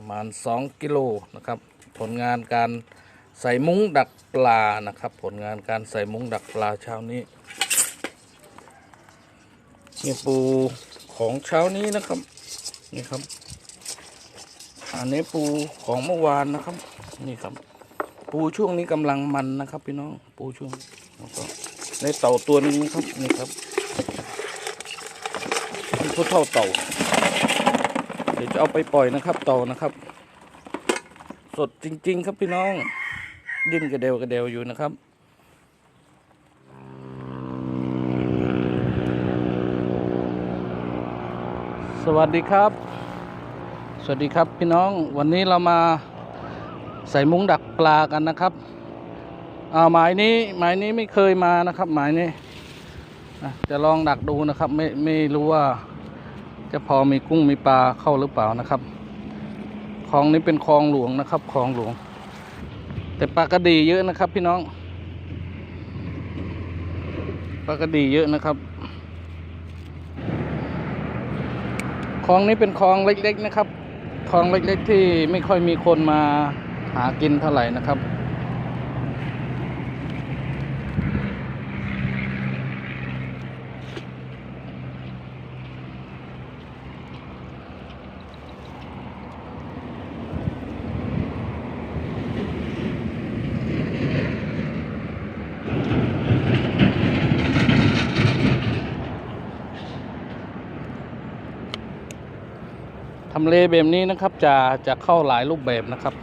ประมาณ 2 กิโลนะครับ ผลงานการใส่มุ้งดักปลานะครับ ผลงานการใส่มุ้งดักปลาเช้านี้นี่ปูของเช้านี้นะครับนี่ครับ อันนี้ปูของเมื่อวานนะครับ นี่ครับ ปูช่วงนี้กำลังมันนะครับ พี่น้องปูช่วงแล้วก็ในเต่าตัวนึงครับนี่ครับนี่ผู้เท่าเต่า เดี๋ยวจะเอาไปปล่อยนะครับต่านะครับ สดจริง ๆ ครับพี่น้อง ดิ้นกระเดวกระเดวอยู่นะครับสวัสดีครับ สวัสดีครับพี่น้อง วันนี้เรามาใส่มุ้งดักปลากันนะครับอ่าหมายนี้หมายนี้ไม่เคยมานะครับ หมายนี้จะลองดักดูนะครับ ไม่ไม่รู้ว่า จะพอมีกุ้งมีปลาเข้าหรือเปล่านะครับคลองนี้เป็นคลองหลวงนะครับคลองหลวง แต่ปลากระดีเยอะนะครับ พี่น้องปลากระดีเยอะนะครับคลองนี้เป็นคลองเล็ก ๆ นะครับคลองเล็ก ๆ ที่ไม่ค่อยมีคนมาหากินเท่าไหร่นะครับำเลแบบนี้นะครับจะจะเข้าหลายรูปแบบนะครับ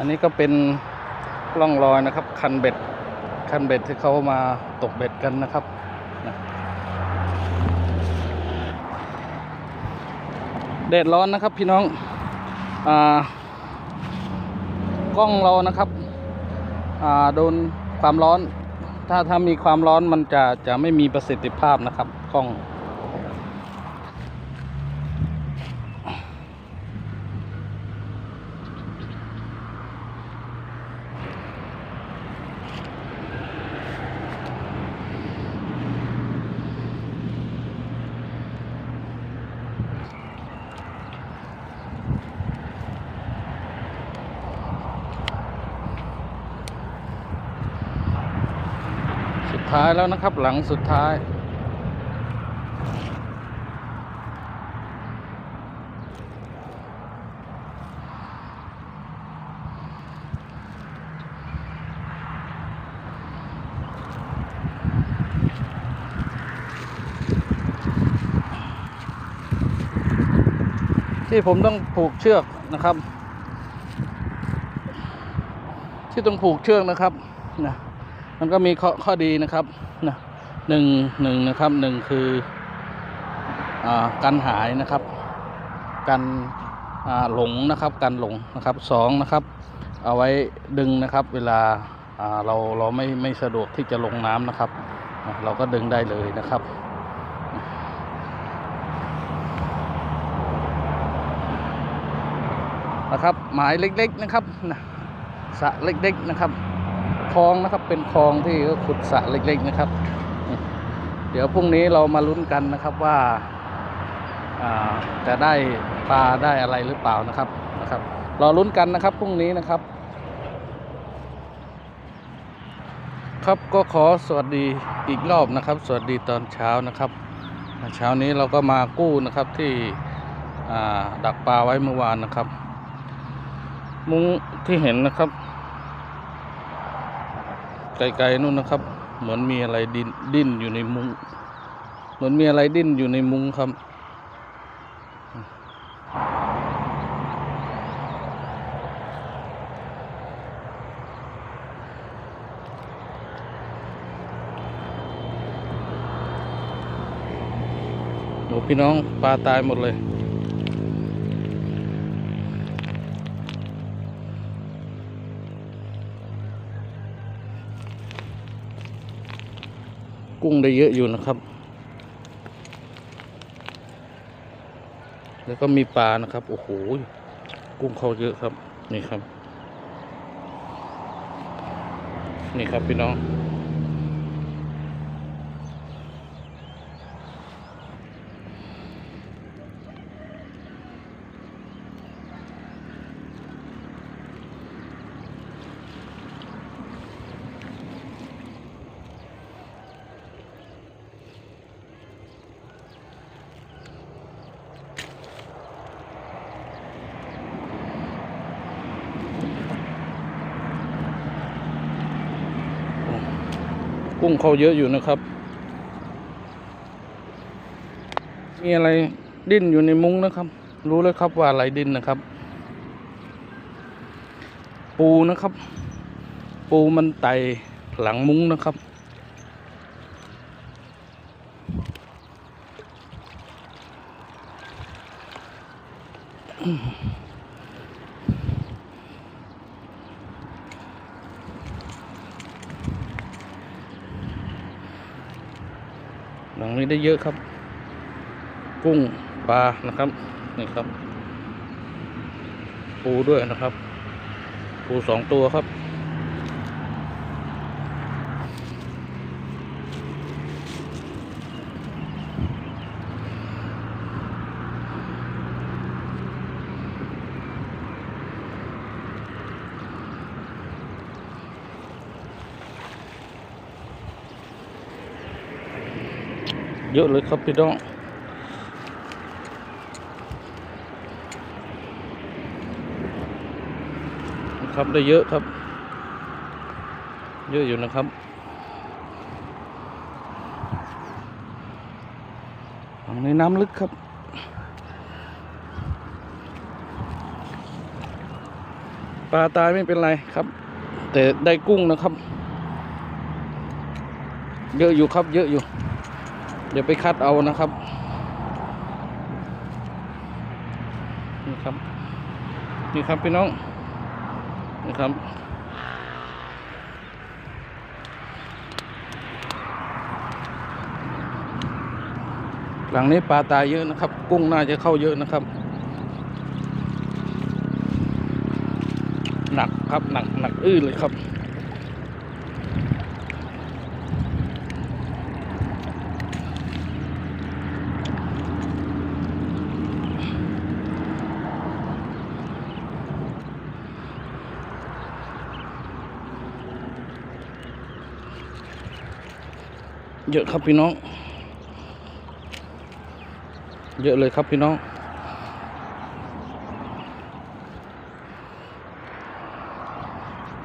อันนี้ก็เป็นร่องรอยนะครับ คันเบ็ด คันเบ็ดที่เขามาตกเบ็ดกันนะครับแดดร้อนนะครับพี่น้องอกล้องเรานะครับโดนความร้อน ถ้าถ้ามีความร้อนมันจะจะไม่มีประสิทธิภาพนะครับกล้อง ท้ายแล้วนะครับ หลังสุดท้าย ที่ผมต้องผูกเชือกนะครับ ที่ต้องผูกเชือกนะครับนะ มันก็มีข้อข้อดีนะครับนะหนึ่งหนึ่งนะครับหนึ่งคืออ่ากันหายนะครับกันอ่าหลงนะครับกันหลงนะครับสองนะครับ เอาไว้ดึงนะครับ เวลาอ่าเราเราไม่ไม่สะดวกที่จะลงน้ำนะครับ เราก็ดึงได้เลยนะครับนะครับหมายเล็กๆนะครับนะสะเล็กๆนะครับ ลองนะครับ เป็นคลองที่เขาขุดสระเล็ก ๆนะครับ เดี๋ยวพรุ่งนี้เรามาลุ้นกันนะครับว่าจะได้ปลาได้อะไรหรือเปล่านะครับนะครับรอลุ้นกันนะครับพรุ่งนี้นะครับ ครับก็ขอสวัสดีอีกรอบนะครับ สวัสดีตอนเช้านะครับเช้านี้เราก็มากู้นะครับที่ดักปลาไว้เมื่อวานนะครับ มุ้งที่เห็นนะครับ ไกลๆนู่นนะครับ เหมือนมีอะไรดินดิ้นอยู่ในมุง้งเหมือนมีอะไรดิ้นอยู่ในมุ้งครับโอ้พี่น้องปลาตายหมดเลย กุ้งได้เยอะอยู่นะครับ แล้วก็มีปลานะครับ โอ้โห กุ้งเขาเยอะครับ นี่ครับ นี่ครับพี่น้อง กุ้งเขาเยอะอยู่นะครับ มีอะไรดิ้นอยู่ในมุ้งนะครับ รู้แล้วครับว่าอะไรดิ้นนะครับ ปูนะครับ ปูมันไต่หลังมุ้งนะครับ หลังนี้ได้เยอะครับ กุ้งปลานะครับนี่ครับ ปูด้วยนะครับ ปูสองตัวครับ เยอะเลยครับพี่น้องครับได้เยอะครับ เยอะอยู่นะครับฝั่งในน้ำลึกครับปลาตายไม่เป็นไรครับ แต่ได้กุ้งนะครับ เยอะอยู่ครับ เยอะอยู่ อย่าไปคัดเอานะครับนี่ครับนี่ครับพี่น้องนี่ครับหลังนี้ปลาตายเยอะนะครับ กุ้งน่าจะเข้าเยอะนะครับ หนักครับหนักหนักอื้อเลยครับ เยอะครับพี่น้อง เยอะเลยครับพี่น้อง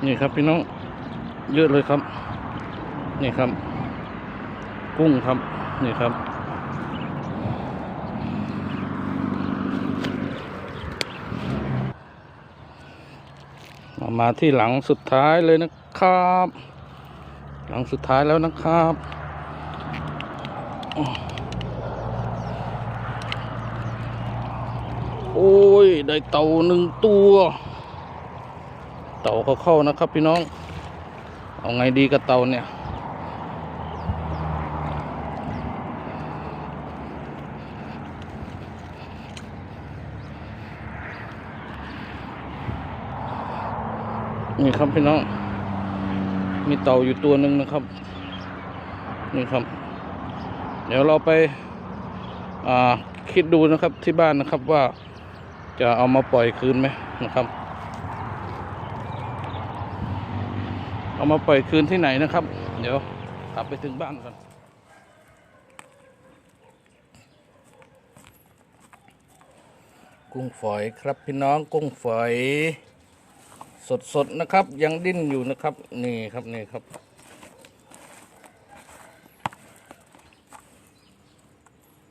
นี่ครับพี่น้อง เยอะเลยครับ นี่ครับ กุ้งครับ นี่ครับ มามาที่หลังสุดท้ายเลยนะครับ หลังสุดท้ายแล้วนะครับ โอ้ย ได้เต่าหนึ่งตัว เต่าเขาเข้านะครับพี่น้อง เอาไงดีกับเต่าเนี่ย นี่ครับพี่น้อง มีเต่าอยู่ตัวหนึ่งนะครับ นี่ครับ เดี๋ยวเราไปาคิดดูนะครับที่บ้านนะครับว่าจะเอามาปล่อยคืนไหมนะครับ เอามาปล่อยคืนที่ไหนนะครับ เดี๋ยวกลับไปถึงบ้านก่อนกุ้งฝอยครับพี่น้องกุ้งฝอย สดๆนะครับ ยังดิ้นอยู่นะครับ นี่ครับนี่ครับ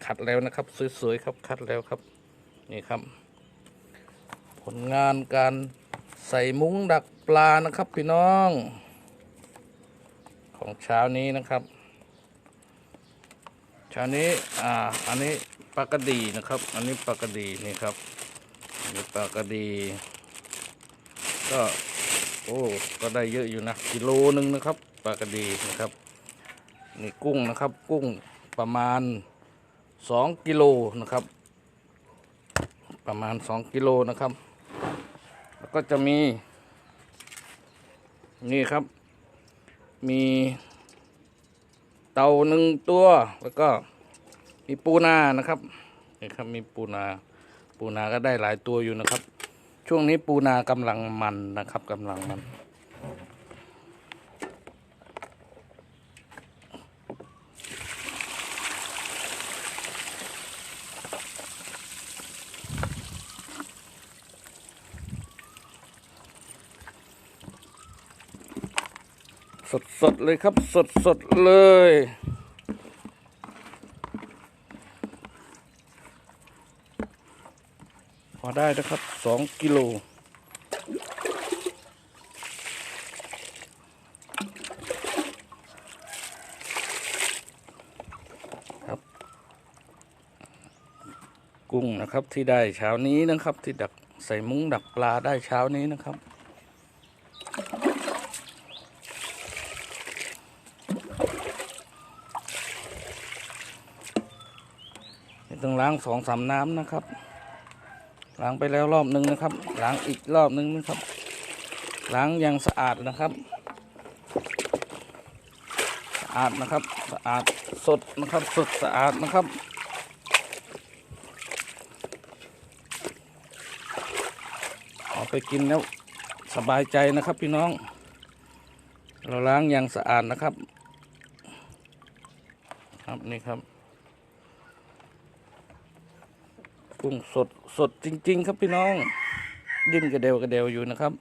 ขัด แล้วนะครับ สวยๆครับคัดแล้วครับ นี่ครับ ผลงานการใส่มุ้งดักปลานะครับ พี่น้อง ของเช้านี้นะครับเช้านี้อ่าอันนี้ปลากระดีนะครับ อันนี้ปลากระดีนี่ครับอันนี้ปลากระดี ก็โอ้ก็ได้เยอะอยู่นะกิโลหนึ่งนะครับปลากระดีนะครับ นี่กุ้งนะครับ กุ้งประมาณ สองกิโลนะครับ ประมาณสองกิโลนะครับ แล้วก็จะมี นี่ครับ มีเต่าหนึ่งตัวแล้วก็มีปูนานะครับนี่ครับมีปูนา ปูนาก็ได้หลายตัวอยู่นะครับ ช่วงนี้ปูนากำลังมันนะครับกำลังมัน สดสดๆเลยครับ สดสดๆเลย พอได้นะครับสองกิโลครับ กุ้งนะครับที่ได้เช้านี้นะครับ ที่ดักใส่มุ้งดักปลาได้เช้านี้นะครับ ต้องล้างสองสามน้ำนะครับ ล้างไปแล้วรอบหนึ่งนะครับ ล้างอีกรอบหนึ่งนะครับ ล้างอย่างสะอาดนะครับ สะอาดนะครับสะอาดสดนะครับสดสะอาดนะครับเอาไปกินแล้วสบายใจนะครับพี่น้อง เราล้างอย่างสะอาดนะครับ ครับนี่ครับ กุ้งสดสดจริง ๆ ครับพี่น้อง ดิ้นกระเดวกระเดวอยู่นะครับ